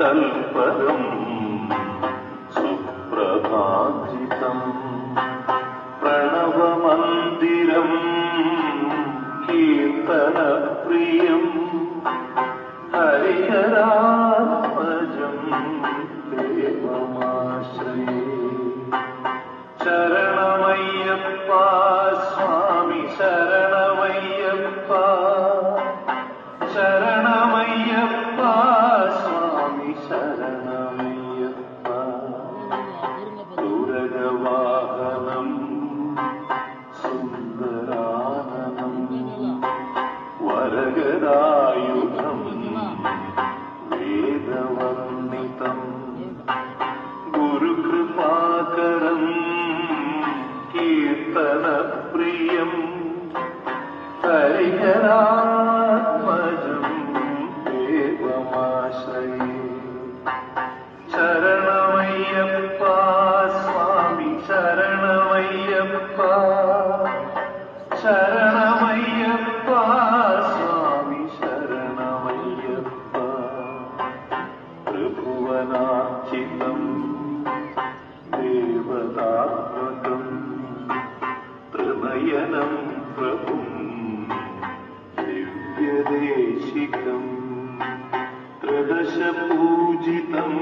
കൽപ്പരം സുപ്രഭാജിതം പ്രണവമന്ദിരം കീർത്തനപ്രിയം ഹരിഹരാത്മജം ദേവമാശ്രയേ. ശരണമയ്യപ്പ സ്വാമി वरगदायुधम् वेदवर्णितम् गुरुकृपाकरम् कीर्तनप्रियम् हरिहरात्मजम् देवमाश्रये देवतामदम् प्रभयनम् प्रभुम् दिव्यदेशिकम् त्रदशपूजितम्